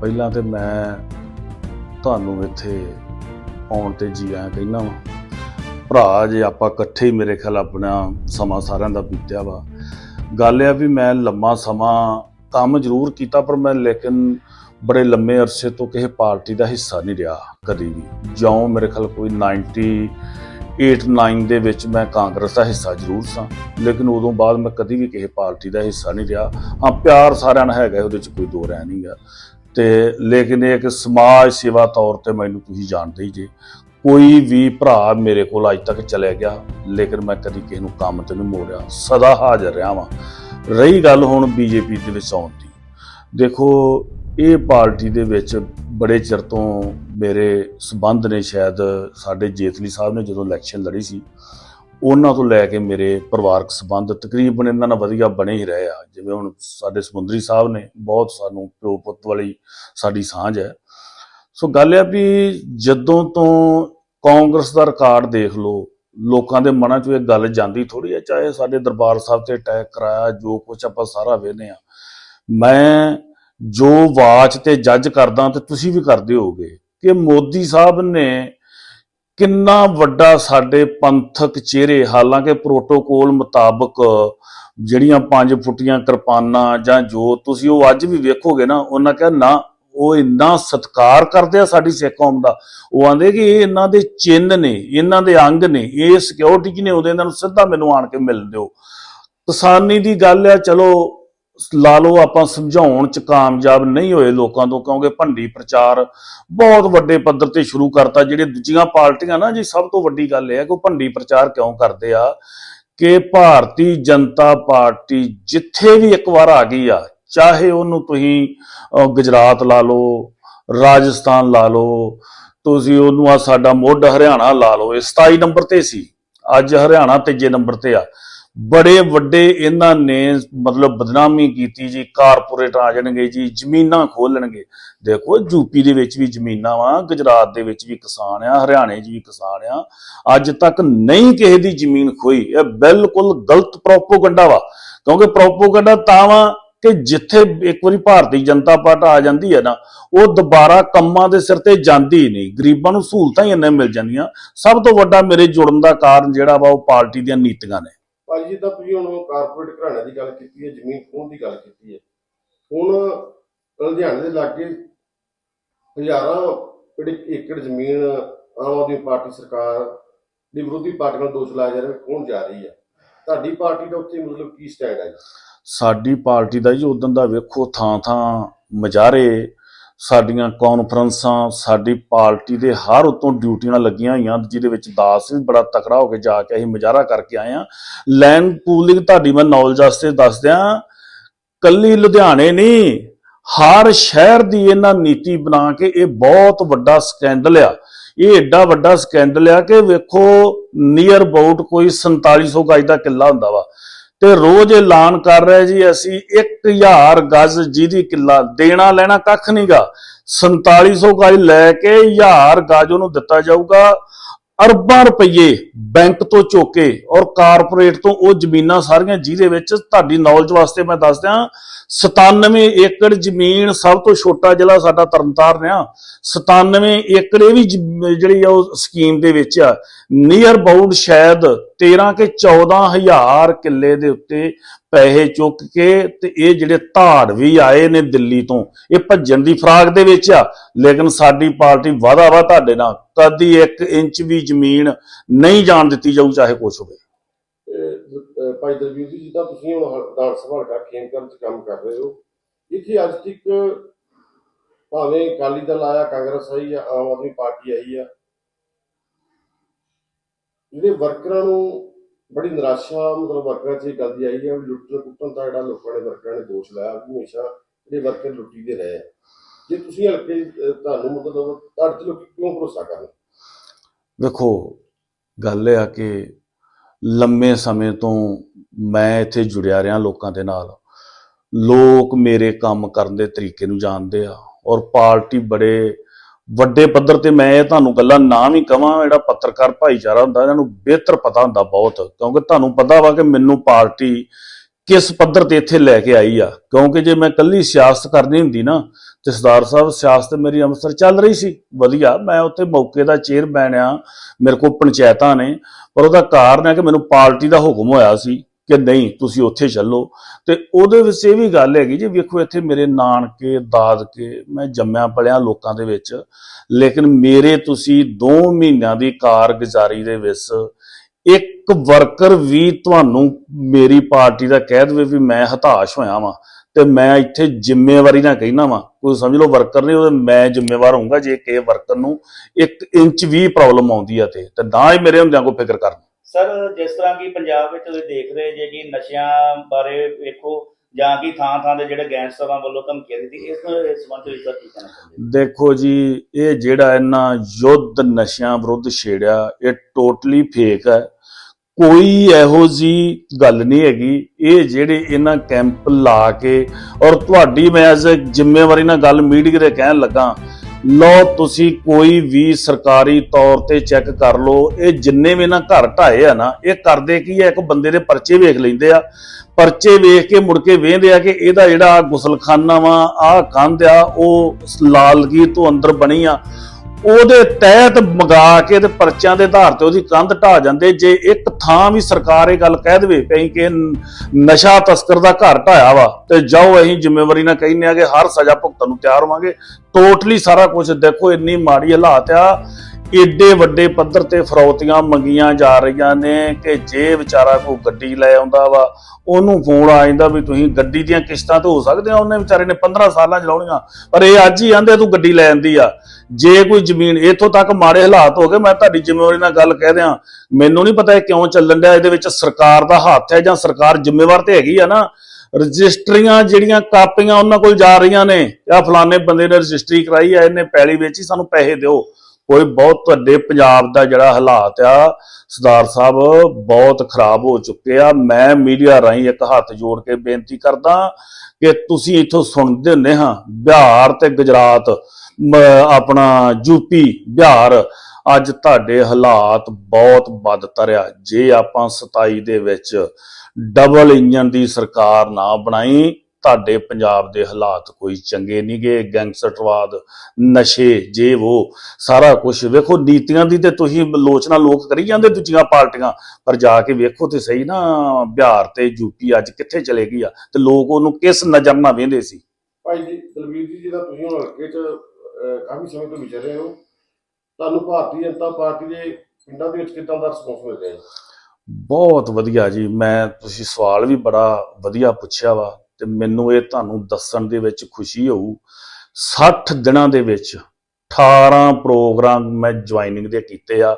ਪਹਿਲਾਂ ਤੇ ਮੈਂ ਤੁਹਾਨੂੰ ਇੱਥੇ ਆਉਣ ਤੇ ਜੀ ਆਇਆਂ ਕਹਿਣਾ ਵਾ। ਭਰਾ, ਜੇ ਆਪਾਂ ਇਕੱਠੇ ਹੀ ਮੇਰੇ ਖਿਆਲ ਆਪਣਾ ਸਮਾਂ ਸਾਰਿਆਂ ਦਾ ਬੀਤਿਆ ਵਾ। ਗੱਲ ਆ ਵੀ ਮੈਂ ਲੰਮਾ ਸਮਾਂ ਕੰਮ ਜ਼ਰੂਰ ਕੀਤਾ, ਪਰ ਮੈਂ ਲੇਕਿਨ ਬੜੇ ਲੰਮੇ ਅਰਸੇ ਤੋਂ ਕਿਸੇ ਪਾਰਟੀ ਦਾ ਹਿੱਸਾ ਨਹੀਂ ਰਿਹਾ ਕਦੀ ਵੀ। ਜਿਉਂ ਮੇਰੇ ਖਿਆਲ ਕੋਈ 98 9 ਦੇ ਵਿੱਚ ਮੈਂ ਕਾਂਗਰਸ ਦਾ ਹਿੱਸਾ ਜ਼ਰੂਰ ਸਾਂ, ਲੇਕਿਨ ਉਦੋਂ ਬਾਅਦ ਮੈਂ ਕਦੀ ਵੀ ਕਿਸੇ ਪਾਰਟੀ ਦਾ ਹਿੱਸਾ ਨਹੀਂ ਰਿਹਾ। ਹਾਂ, ਪਿਆਰ ਸਾਰਿਆਂ ਨਾਲ ਹੈਗਾ, ਉਹਦੇ 'ਚ ਕੋਈ ਦੋ ਰਹਿ ਨਹੀਂਗਾ ਤੇ ਲੇਕਿਨ ਇਹ ਕਿ ਸਮਾਜ ਸੇਵਾ ਤੌਰ ਤੇ ਮੈਨੂੰ ਤੁਸੀਂ ਜਾਣਦੇ ਹੀ ਜੇ। ਕੋਈ ਵੀ ਭਰਾ ਮੇਰੇ ਕੋਲ ਅੱਜ ਤੱਕ ਚਲਿਆ ਗਿਆ, ਲੇਕਿਨ ਮੈਂ ਕਦੀ ਕਿਸੇ ਨੂੰ ਕੰਮ ਤੇ ਨਹੀਂ ਮੋੜਿਆ। ਸਦਾ ਹਾਜ਼ਰ ਰਿਹਾ ਵਾਂ। ਰਹੀ ਗੱਲ ਹੁਣ ਬੀਜੇਪੀ ਦੇ ਵਿੱਚ ਆਉਣ ਦੀ। ਦੇਖੋ, ਇਹ ਪਾਰਟੀ ਦੇ ਵਿੱਚ ਬੜੇ ਚਿਰ ਤੋਂ ਮੇਰੇ ਸਬੰਧ ਨੇ ਸ਼ਾਇਦ ਸਾਡੇ ਜੇਤਲੀ ਸਾਹਿਬ ਨੇ ਜਦੋਂ ਇਲੈਕਸ਼ਨ ਲੜੀ ਸੀ ਉਹਨਾਂ ਤੋਂ ਲੈ ਕੇ ਮੇਰੇ ਪਰਿਵਾਰਕ ਸਬੰਧ ਤਕਰੀਬਨ ਇਹਨਾਂ ਨਾਲ ਵਧੀਆ ਬਣੇ ਹੀ ਰਹੇ ਆ। ਜਿਵੇਂ ਹੁਣ ਸਾਡੇ ਸਮੁੰਦਰੀ ਸਾਹਿਬ ਨੇ, ਬਹੁਤ ਸਾਨੂੰ ਪਿਓ ਪੁੱਤ ਵਾਲੀ ਸਾਡੀ ਸਾਂਝ ਹੈ। ਸੋ ਗੱਲ ਹੈ ਵੀ ਜਦੋਂ ਤੋਂ ਕਾਂਗਰਸ ਦਾ ਰਿਕਾਰਡ ਦੇਖ ਲਓ, ਲੋਕਾਂ ਦੇ ਮਨਾਂ 'ਚ ਇਹ ਗੱਲ ਜਾਂਦੀ ਥੋੜੀ ਹੈ, ਚਾਹੇ ਸਾਡੇ ਦਰਬਾਰ ਸਾਹਿਬ ਤੇ ਅਟੈਕ ਕਰਾਇਆ, ਜੋ ਕੁਝ ਆਪਾਂ ਸਾਰਾ ਵੇਖਦੇ ਆ ਮੈਂ ਜੋ ਵਾਚ ਤੇ ਜੱਜ ਕਰਦਾ ਤੇ ਤੁਸੀਂ ਵੀ ਕਰਦੇ ਹੋਗੇ ਕਿ ਮੋਦੀ ਸਾਹਿਬ ਨੇ ਕਿੰਨਾ ਵੱਡਾ ਸਾਡੇ ਪੰਥਕ ਚਿਹਰੇ, ਹਾਲਾਂਕਿ ਪ੍ਰੋਟੋਕੋਲ ਮੁਤਾਬਕ ਜਿਹੜੀਆਂ ਪੰਜ ਫੁੱਟੀਆਂ ਕਿਰਪਾਨਾਂ ਜਾਂ ਜੋ ਤੁਸੀਂ ਉਹ ਅੱਜ ਵੀ ਵੇਖੋਗੇ ਨਾ, ਉਹਨਾਂ ਕਿਹਾ ਨਾ, ਉਹ ਇੰਨਾ ਸਤਿਕਾਰ ਕਰਦੇ ਆ ਸਾਡੀ ਸਿੱਖ ਕੌਮ ਦਾ। ਉਹ ਆਂਦੇ ਕਿ ਇਹ ਇਹਨਾਂ ਦੇ ਚਿੰਨ ਨੇ, ਇਹਨਾਂ ਦੇ ਅੰਗ ਨੇ, ਇਹ ਸਿਕਿਉਰਿਟੀ ਕੀ ਨੇ ਉਹਦੇ ਇਹਨਾਂ ਨੂੰ ਸਿੱਧਾ ਮੈਨੂੰ ਆਣ ਕੇ ਮਿਲ ਦਿਓ। ਕਿਸਾਨੀ ਦੀ ਗੱਲ ਆ, ਚਲੋ ਲਾ ਲਓ ਆਪਾਂ ਸਮਝਾਉਣ ਚ ਕਾਮਯਾਬ ਨਹੀਂ ਹੋਏ ਲੋਕਾਂ ਤੋਂ, ਕਿਉਂਕਿ ਭੰਡੀ ਪ੍ਰਚਾਰ ਬਹੁਤ ਵੱਡੇ ਪੱਧਰ ਤੇ ਸ਼ੁਰੂ ਕਰਤਾ। ਜਿਹੜੇ ਦੂਜੀਆਂ ਪਾਰਟੀਆਂ ਨਾ, ਜੀ ਸਭ ਤੋਂ ਵੱਡੀ ਗੱਲ ਇਹ ਹੈ ਕਿ ਉਹ ਭੰਡੀ ਪ੍ਰਚਾਰ ਕਿਉਂ ਕਰਦੇ ਆ? ਕਿ ਭਾਰਤੀ ਜਨਤਾ ਪਾਰਟੀ ਜਿੱਥੇ ਵੀ ਇੱਕ ਵਾਰ ਆ ਗਈ ਆ, ਚਾਹੇ ਉਹਨੂੰ ਤੁਸੀਂ ਗੁਜਰਾਤ ਲਾ ਲਓ, ਰਾਜਸਥਾਨ ਲਾ ਲਓ, ਤੁਸੀਂ ਉਹਨੂੰ ਆ ਸਾਡਾ ਮੁੱਢ ਹਰਿਆਣਾ ਲਾ ਲਓ, ਇਹ 27 ਨੰਬਰ ਤੇ ਸੀ। ਅੱਜ ਹਰਿਆਣਾ ਤੀਜੇ ਨੰਬਰ ਤੇ ਆ। ਬੜੇ ਵੱਡੇ ਇਹਨਾਂ ਨੇ ਮਤਲਬ ਬਦਨਾਮੀ ਕੀਤੀ ਜੀ ਕਾਰਪੋਰੇਟ ਆ ਜਾਣਗੇ ਜੀ, ਜ਼ਮੀਨਾਂ ਖੋਲਣਗੇ। ਦੇਖੋ ਯੂਪੀ ਦੇ ਵਿੱਚ ਵੀ ਜ਼ਮੀਨਾਂ ਵਾ, ਗੁਜਰਾਤ ਦੇ ਵਿੱਚ ਵੀ ਕਿਸਾਨ ਆ, ਹਰਿਆਣੇ 'ਚ ਵੀ ਕਿਸਾਨ ਆ। ਅੱਜ ਤੱਕ ਨਹੀਂ ਕਿਸੇ ਦੀ ਜ਼ਮੀਨ ਖੋਈ। ਇਹ ਬਿਲਕੁਲ ਗਲਤ ਪ੍ਰੋਪੋਗੰਡਾ ਵਾ। ਕਿਉਂਕਿ ਪ੍ਰੋਪੋਗੰਡਾ ਤਾਂ ਵਾ ਕਿ ਜਿੱਥੇ ਇੱਕ ਵਾਰੀ ਭਾਰਤੀ ਜਨਤਾ ਪਾਰਟੀ ਆ ਜਾਂਦੀ ਹੈ ਨਾ, ਉਹ ਦੁਬਾਰਾ ਕੰਮਾਂ ਦੇ ਸਿਰ ਤੇ ਜਾਂਦੀ ਹੀ ਨਹੀਂ। ਗਰੀਬਾਂ ਨੂੰ ਸਹੂਲਤਾਂ ਹੀ ਇੰਨੇ ਮਿਲ ਜਾਂਦੀਆਂ। ਸਭ ਤੋਂ ਵੱਡਾ ਮੇਰੇ ਜੁੜਨ ਦਾ ਕਾਰਨ ਜਿਹੜਾ ਵਾ ਉਹ ਪਾਰਟੀ ਦੀਆਂ ਨੀਤੀਆਂ ਨੇ। ਭਾਜੀ, ਜਿੱਦਾਂ ਤੁਸੀਂ ਹੁਣ ਕਾਰਪੋਰੇਟ ਘਰਾਣੇ ਦੀ ਗੱਲ ਕੀਤੀ ਹੈ, ਜ਼ਮੀਨ ਖੋਹਣ ਦੀ ਗੱਲ ਕੀਤੀ ਹੈ, ਹੁਣ ਲੁਧਿਆਣੇ ਦੇ ਲਾਗੇ ਹਜ਼ਾਰਾਂ ਜਿਹੜੀ ਏਕੜ ਜ਼ਮੀਨ ਆਮ ਆਦਮੀ ਪਾਰਟੀ ਸਰਕਾਰ ਦੀ ਵਿਰੋਧੀ ਪਾਰਟੀ ਨਾਲ ਦੋਸ਼ ਲਾਇਆ ਜਾ ਰਿਹਾ ਕੌਣ ਜਾ ਰਹੀ ਹੈ। ਤੁਹਾਡੀ ਪਾਰਟੀ ਦਾ ਉੱਥੇ ਮਤਲਬ ਕੀ ਸਟੈਂਡ ਹੈ ਸਾਡੀ ਪਾਰਟੀ ਦਾ ਜੀ, ਉਦੋਂ ਦਾ ਵੇਖੋ ਥਾਂ ਥਾਂ ਮਜਾਰੇ ਸਾਡੀਆਂ ਕਾਨਫਰੰਸਾਂ, ਸਾਡੀ ਪਾਰਟੀ ਦੇ ਹਰ ਉਤੋਂ ਡਿਊਟੀਆਂ ਲੱਗੀਆਂ ਹੋਈਆਂ, ਜਿਹਦੇ ਵਿੱਚ ਦਾਸ ਵੀ ਬੜਾ ਤਕੜਾ ਹੋ ਕੇ ਜਾ ਕੇ ਅਸੀਂ ਮੁਜ਼ਾਹਰਾ ਕਰਕੇ ਆਏ ਆ ਲੈਂਡ ਪੂਲਿੰਗ ਤੁਹਾਡੀ ਮੈਂ ਨੌਲੇਜ ਵਾਸਤੇ ਦੱਸ ਦਿਆਂ, ਕੱਲੀ ਲੁਧਿਆਣੇ ਨਹੀਂ, ਹਰ ਸ਼ਹਿਰ ਦੀ ਇਹਨਾਂ ਨੀਤੀ ਬਣਾ ਕੇ ਇਹ ਬਹੁਤ ਵੱਡਾ ਸਕੈਂਡਲ ਆ। ਇਹ ਐਡਾ ਵੱਡਾ ਸਕੈਂਡਲ ਆ ਕਿ ਵੇਖੋ ਨੀਅਰ ਅਬਾਊਟ ਕੋਈ 4700 ਗਜ ਦਾ ਕਿੱਲਾ ਹੁੰਦਾ ਵਾ। ਤੇ ਰੋਜ਼ ਐਲਾਨ ਕਰ ਰਿਹਾ ਜੀ ਅਸੀਂ 1000 ਗਜ਼ ਜਿਹਦੀ ਕਿੱਲਾ ਦੇਣਾ ਲੈਣਾ ਕੱਖ ਨਹੀਂਗਾ 4700 ਗਜ਼ ਲੈ ਕੇ 1000 ਗਜ਼ ਉਹਨੂੰ ਦਿੱਤਾ ਜਾਊਗਾ। ਅਰਬਾਂ ਰੁਪਏ ਬੈਂਕ ਤੋਂ ਚੋਕੇ ਔਰ ਕਾਰਪੋਰੇਟ ਤੋਂ ਉਹ ਜ਼ਮੀਨਾਂ ਸਾਰੀਆਂ ਜਿਹਦੇ ਵਿੱਚ ਤੁਹਾਡੀ ਨੌਲੇਜ ਵਾਸਤੇ ਮੈਂ ਦੱਸ ਦਿਆਂ 97 ਏਕੜ ਜ਼ਮੀਨ ਸਭ ਤੋਂ ਛੋਟਾ ਜ਼ਿਲ੍ਹਾ ਸਾਡਾ ਤਰਨਤਾਰਨ ਆ। 97 ਏਕੜ ਇਹ ਵੀ ਜਿਹੜੀ ਆ ਉਹ ਸਕੀਮ ਦੇ ਵਿੱਚ ਆ। ਨੀਅਰ ਬਾਊਂਡ ਸ਼ਾਇਦ 13 ਕੇ 14000 ਕਿੱਲੇ ਦੇ ਉੱਤੇ ਪੈਸੇ ਚੁੱਕ ਕੇ ਤੇ ਇਹ ਜਿਹੜੇ ਧਾੜ ਵੀ ਆਏ ਨੇ ਦਿੱਲੀ ਤੋਂ, ਇਹ ਭੱਜਣ ਦੀ ਫਰਾਗ ਦੇ ਵਿੱਚ ਆ। ਲੇਕਿਨ ਸਾਡੀ ਪਾਰਟੀ ਵਾਦਾ ਵਾ ਤੁਹਾਡੇ ਨਾਲ, ਕਦੀ 1 ਇੰਚ ਵੀ ਜ਼ਮੀਨ ਨਹੀਂ ਜਾਣ ਦਿੱਤੀ ਜਾਊ, ਚਾਹੇ ਕੁਛ ਹੋਵੇ। ਭਾਈ ਦਰਬੀਰ ਜੀ, ਜਿੱਦਾਂ ਤੁਸੀਂ ਹੁਣ ਵਿਧਾਨ ਸਭਾ ਹਲਕਾ ਖੇਮਕਰਨ ਚ ਕੰਮ ਕਰ ਰਹੇ ਹੋ, ਇੱਥੇ ਅੱਜ ਤੱਕ ਭਾਵੇਂ ਅਕਾਲੀ ਦਲ ਆਇਆ, ਕਾਂਗਰਸ ਆਈ ਆ, ਆਮ ਆਦਮੀ ਪਾਰਟੀ ਆਈ ਆ, ਜਿਹੜੇ ਵਰਕਰਾਂ ਨੂੰ ਬੜੀ ਨਿਰਾਸ਼ਾ ਮਤਲਬ ਵਰਕਰਾਂ 'ਚ ਇਹ ਗੱਲ ਦੀ ਆਈ ਹੈ ਵੀ ਲੁੱਟਣ ਕੁੱਟਣ ਦਾ ਜਿਹੜਾ ਲੋਕਾਂ ਨੇ ਵਰਕਰਾਂ ਨੇ ਦੋਸ਼ ਲਾਇਆ ਵੀ ਹਮੇਸ਼ਾ ਜਿਹੜੇ ਵਰਕਰ ਲੁੱਟੀ ਦੇ ਰਹੇ ਆ। ਜੇ ਤੁਸੀਂ ਹਲਕੇ ਅਹ, ਤੁਹਾਨੂੰ ਮਤਲਬ ਤੁਹਾਡੇ ਤੇ ਲੋਕੀ ਕਿਉਂ ਭਰੋਸਾ ਕਰਨ ਵੇਖੋ ਗੱਲ ਇਹ ਆ ਕਿ ਲੰਮੇ ਸਮੇਂ ਤੋਂ ਮੈਂ ਇੱਥੇ ਜੁੜਿਆ ਰਿਹਾ ਲੋਕਾਂ ਦੇ ਨਾਲ ਲੋਕ ਮੇਰੇ ਕੰਮ ਕਰਨ ਦੇ ਤਰੀਕੇ ਨੂੰ ਜਾਣਦੇ ਆ ਔਰ ਪਾਰਟੀ ਬੜੇ ਵੱਡੇ ਪੱਧਰ ਤੇ ਮੈਂ ਇਹ ਤੁਹਾਨੂੰ ਗੱਲਾਂ ਨਾ ਵੀ ਕਵਾਂ, ਜਿਹੜਾ ਪੱਤਰਕਾਰ ਭਾਈਚਾਰਾ ਹੁੰਦਾ, ਇਹਨਾਂ ਨੂੰ ਬਿਹਤਰ ਪਤਾ ਹੁੰਦਾ ਬਹੁਤ, ਕਿਉਂਕਿ ਤੁਹਾਨੂੰ ਪਤਾ ਵਾ ਕਿ ਮੈਨੂੰ ਪਾਰਟੀ ਕਿਸ ਪੱਧਰ ਤੇ ਇੱਥੇ ਲੈ ਕੇ ਆਈ ਆ। ਕਿਉਂਕਿ ਜੇ ਮੈਂ ਕੱਲੀ ਸਿਆਸਤ ਕਰਨੀ ਹੁੰਦੀ ਨਾ, ਤੇ ਸਰਦਾਰ ਸਾਹਿਬ, ਸਿਆਸਤ ਮੇਰੀ ਅੰਮ੍ਰਿਤਸਰ ਚੱਲ ਰਹੀ ਸੀ, ਵਧੀਆ, ਮੈਂ ਉੱਥੇ ਮੌਕੇ ਦਾ ਚੇਅਰਮੈਨ ਆ, ਮੇਰੇ ਕੋਲ ਪੰਚਾਇਤਾਂ ਨੇ, ਪਰ ਉਹਦਾ ਕਾਰਨ ਹੈ ਕਿ ਮੈਨੂੰ ਪਾਰਟੀ ਦਾ ਹੁਕਮ ਹੋਇਆ ਸੀ। ਕਿ ਨਹੀਂ, ਤੁਸੀਂ ਉੱਥੇ ਚੱਲੋ। ਤੇ ਉਹਦੇ ਵਿੱਚ ਇਹ ਵੀ ਗੱਲ ਹੈਗੀ ਜੀ, ਵੇਖੋ ਇੱਥੇ ਮੇਰੇ ਨਾਨਕੇ, ਦਾਦਕੇ, ਮੈਂ ਜੰਮਿਆ ਪਲਿਆ ਲੋਕਾਂ ਦੇ ਵਿੱਚ, ਲੇਕਿਨ ਮੇਰੇ ਤੁਸੀਂ 2 ਮਹੀਨਿਆਂ ਦੀ ਕਾਰਗੁਜ਼ਾਰੀ ਦੇ ਵਿੱਚ ਇੱਕ ਵਰਕਰ ਵੀ ਤੁਹਾਨੂੰ ਮੇਰੀ ਪਾਰਟੀ ਦਾ ਕਹਿ ਦੇਵੇ ਵੀ ਮੈਂ ਹਤਾਸ਼ ਹੋਇਆ ਵਾਂ ਤੇ ਮੈਂ ਇੱਥੇ ਜ਼ਿੰਮੇਵਾਰੀ ਨਾ ਕਹਿਣਾ ਵਾਂ। ਕੋਈ ਸਮਝ ਲਓ, ਵਰਕਰ ਨਹੀਂ ਉਹ ਮੈਂ ਜ਼ਿੰਮੇਵਾਰ ਹੋਊਗਾ ਜੇ ਕਿਸੇ ਵਰਕਰ ਨੂੰ 1 ਇੰਚ ਵੀ ਪ੍ਰੋਬਲਮ ਆਉਂਦੀ ਆ ਤੇ ਤੇ ਨਾ ਹੀ ਮੇਰੇ ਹੁੰਦਿਆਂ ਕੋਈ ਫਿਕਰ ਕਰਨ। ਸਰ, ਜਿਸ ਤਰ੍ਹਾਂ ਕਿ ਪੰਜਾਬ ਵਿੱਚ ਤੁਸੀਂ ਦੇਖ ਰਹੇ ਜੇ ਕਿ ਨਸ਼ਿਆਂ ਬਾਰੇ ਵੇਖੋ, ਜਾਂ ਕਿ ਥਾਂ ਥਾਂ ਦੇ ਜਿਹੜੇ ਗੈਂਗਸਟਰਾਂ ਵੱਲੋਂ ਧਮਕੀਆਂ ਦਿੱਤੀ ਇਸ ਸੰਬੰਧ ਵਿੱਚ ਕੀ ਕਹਿਣਾ ਚਾਹੁੰਦੇ ਦੇਖੋ ਜੀ, ਇਹ ਜਿਹੜਾ ਇਹਨਾਂ ਯੁੱਧ ਨਸ਼ਿਆਂ ਵਿਰੁੱਧ ਛੇੜਿਆ, ਇਹ ਟੋਟਲੀ ਫੇਕ ਹੈ। ਕੋਈ ਇਹੋ ਜੀ ਗੱਲ ਨਹੀਂ ਹੈਗੀ। ਇਹ ਜਿਹੜੇ ਇਹਨਾਂ ਕੈਂਪ ਲਾ ਕੇ, ਔਰ ਤੁਹਾਡੀ ਮੈਂ ਐਜ਼ ਜ਼ਿੰਮੇਵਾਰੀ ਨਾਲ ਗੱਲ ਮੀਡੀਆ ਦੇ ਕਹਿਣ ਲੱਗਾ ਲਓ, ਤੁਸੀਂ ਕੋਈ ਵੀ ਸਰਕਾਰੀ ਤੌਰ ਤੇ ਚੈੱਕ ਕਰ ਲਓ, ਇਹ ਜਿੰਨੇ ਵੀ ਇਹਨਾਂ ਘਰ ਢਾਏ ਆ ਨਾ, ਇਹ ਕਰਦੇ ਕੀ ਆ, ਇੱਕ ਬੰਦੇ ਦੇ ਪਰਚੇ ਵੇਖ ਲੈਂਦੇ ਆ। ਪਰਚੇ ਵੇਖ ਕੇ ਮੁੜ ਕੇ ਵੇਖਦੇ ਆ ਕਿ ਇਹਦਾ ਜਿਹੜਾ ਗੁਸਲਖਾਨਾ ਵਾ, ਆਹ ਕੰਧ ਆ, ਉਹ ਲਾਲਗੀ ਤੋਂ ਅੰਦਰ ਬਣੀ ਆ। ਉਹਦੇ ਤਹਿਤ ਮਗਾ ਕੇ ਤੇ ਪਰਚਿਆਂ ਦੇ ਆਧਾਰ ਤੇ ਉਹਦੀ ਕੰਧ ਢਾ ਜਾਂਦੇ। ਜੇ ਇੱਕ ਥਾਂ ਵੀ ਸਰਕਾਰ ਇਹ ਗੱਲ ਕਹਿ ਦੇਵੇ ਪਈ ਕਿ ਨਸ਼ਾ ਤਸਕਰ ਦਾ ਘਰ ਢਾਇਆ ਵਾ, ਤੇ ਜਾਓ ਅਸੀਂ ਜ਼ਿੰਮੇਵਾਰੀ ਨਾਲ ਕਹਿੰਦੇ ਆ ਕਿ ਹਰ ਸਜ਼ਾ ਭੁਗਤਣ ਨੂੰ ਤਿਆਰ ਹੋਵਾਂਗੇ। ਟੋਟਲੀ ਸਾਰਾ ਕੁਝ ਦੇਖੋ, ਇੰਨੀ ਮਾੜੀ ਹਾਲਾਤ ਆ, ਏਡੇ ਵੱਡੇ ਪੱਧਰ ਤੇ ਫਰੌਤੀਆਂ ਮੰਗੀਆਂ ਜਾ ਰਹੀਆਂ ਨੇ ਕਿ ਜੇ ਵਿਚਾਰਾ ਕੋਈ ਗੱਡੀ ਲੈ ਆਉਂਦਾ ਵਾ, ਉਹਨੂੰ ਫੋਨ ਆ ਜਾਂਦਾ ਵੀ ਤੁਸੀਂ ਗੱਡੀ ਦੀਆਂ ਕਿਸ਼ਤਾਂ ਤੇ ਹੋ ਸਕਦੇ ਆ ਉਹਨੇ ਵਿਚਾਰੇ ਨੇ 15 ਸਾਲਾਂ ਚ ਲਾਉਣੀਆਂ ਪਰ ਇਹ ਅੱਜ ਹੀ ਆਂਦੇ ਤੂੰ ਗੱਡੀ ਲੈ ਆਂਦੀ ਆ। ਜੇ ਕੋਈ ਜ਼ਮੀਨ ਇੱਥੋਂ ਤੱਕ ਮਾੜੇ ਹਾਲਾਤ ਹੋ ਗਏ, ਮੈਂ ਤੁਹਾਡੀ ਜ਼ਿੰਮੇਵਾਰੀ ਨਾਲ ਗੱਲ ਕਹਿ ਦਿਆਂ। ਮੈਨੂੰ ਨਹੀਂ ਪਤਾ ਇਹ ਕਿਉਂ ਚੱਲਣ ਡਿਆ, ਇਹਦੇ ਵਿੱਚ ਸਰਕਾਰ ਦਾ ਹੱਥ ਹੈ ਜਾਂ ਸਰਕਾਰ ਜ਼ਿੰਮੇਵਾਰ ਤੇ ਹੈਗੀ ਆ ਨਾ। ਰਜਿਸਟਰੀਆਂ ਜਿਹੜੀਆਂ ਕਾਪੀਆਂ ਉਹਨਾਂ ਕੋਲ ਜਾ ਰਹੀਆਂ ਨੇ ਆ ਫਲਾਣੇ ਬੰਦੇ ਨੇ ਰਜਿਸਟਰੀ ਕਰਾਈ ਆ, ਇਹਨੇ ਪੈਲੀ ਵੇਚੀ, ਸਾਨੂੰ ਪੈਸੇ ਦਿਓ। ਕੋਈ ਬਹੁਤ ਵੱਡੇ ਪੰਜਾਬ ਦਾ ਜਿਹੜਾ ਹਾਲਾਤ ਆ, ਸਰਦਾਰ ਸਾਹਿਬ, ਬਹੁਤ ਖਰਾਬ ਹੋ ਚੁੱਕੇ ਆ। ਮੈਂ ਮੀਡੀਆ ਰਾਹੀਂ ਇੱਕ ਹੱਥ ਜੋੜ ਕੇ ਬੇਨਤੀ ਕਰਦਾ ਕਿ ਤੁਸੀਂ ਇੱਥੋਂ ਸੁਣਦੇ ਹੁੰਦੇ ਹਾਂ, ਬਿਹਾਰ ਤੇ ਗੁਜਰਾਤ। ਆਪਣਾ ਯੂਪੀ ਬਿਹਾਰ। ਅੱਜ ਤੁਹਾਡੇ ਹਾਲਾਤ ਬਹੁਤ ਬਦਤਰ ਆ ਜੇ ਆਪਾਂ 27 ਦੇ ਵਿੱਚ ਡਬਲ ਇੰਜਨ ਦੀ ਸਰਕਾਰ ਨਾ ਬਣਾਈ, ਤੁਹਾਡੇ ਪੰਜਾਬ ਦੇ ਹਾਲਾਤ ਕੋਈ ਚੰਗੇ ਨਹੀਂਗੇ ਗੈਂਗਸਟਰਵਾਦ, ਨਸ਼ੇ ਜੇ ਉਹ ਸਾਰਾ ਕੁਝ ਵੇਖੋ, ਨੀਤੀਆਂ ਦੀ ਤੇ ਤੁਸੀਂ ਲੋਚਨਾ ਲੋਕ ਕਰੀ ਜਾਂਦੇ ਦੂਜੀਆਂ ਪਾਰਟੀਆਂ। ਪਰ ਜਾ ਕੇ ਵੇਖੋ ਤੇ ਸਹੀ ਨਾ, ਬਿਹਾਰ ਤੇ ਯੂਪੀ ਅੱਜ ਕਿੱਥੇ ਚਲੇ ਗਈ ਆ? ਤੇ ਲੋਕ ਉਹਨੂੰ ਕਿਸ ਨਜ਼ਰ ਨਾਲ ਵੇਂਦੇ ਸੀ? ਭਾਈ ਜੀ, ਦਲਵੀਰ ਜੀ ਜਿਹਦਾ ਤੁਸੀਂ ਹੁਣ ਹਲਕੇ 'ਚ ਅਹ, ਕਾਫੀ ਸਮੇਂ ਤੋਂ ਵਿਚਰ ਰਹੇ ਹੋ। ਤੁਹਾਨੂੰ ਭਾਰਤੀ ਜਨਤਾ ਪਾਰਟੀ ਦੇ ਪਿੰਡਾਂ ਦੇ ਵਿੱਚ ਕਿੱਦਾਂ ਦਾ ਰਿਸਪੌਂਸ ਮਿਲ ਰਿਹਾ ਹੈ ਬਹੁਤ ਵਧੀਆ ਜੀ। ਮੈਂ ਤੁਸੀਂ ਸਵਾਲ ਵੀ ਬੜਾ ਵਧੀਆ ਪੁੱਛਿਆ ਵਾ ਤੇ ਮੈਨੂੰ ਇਹ ਤੁਹਾਨੂੰ ਦੱਸਣ ਦੇ ਵਿੱਚ ਖੁਸ਼ੀ ਹੋਊ। 60 ਦਿਨਾਂ ਦੇ ਵਿੱਚ 18 ਪ੍ਰੋਗਰਾਮ ਮੈਂ ਜੁਆਇਨਿੰਗ ਦੇ ਕੀਤੇ ਆ।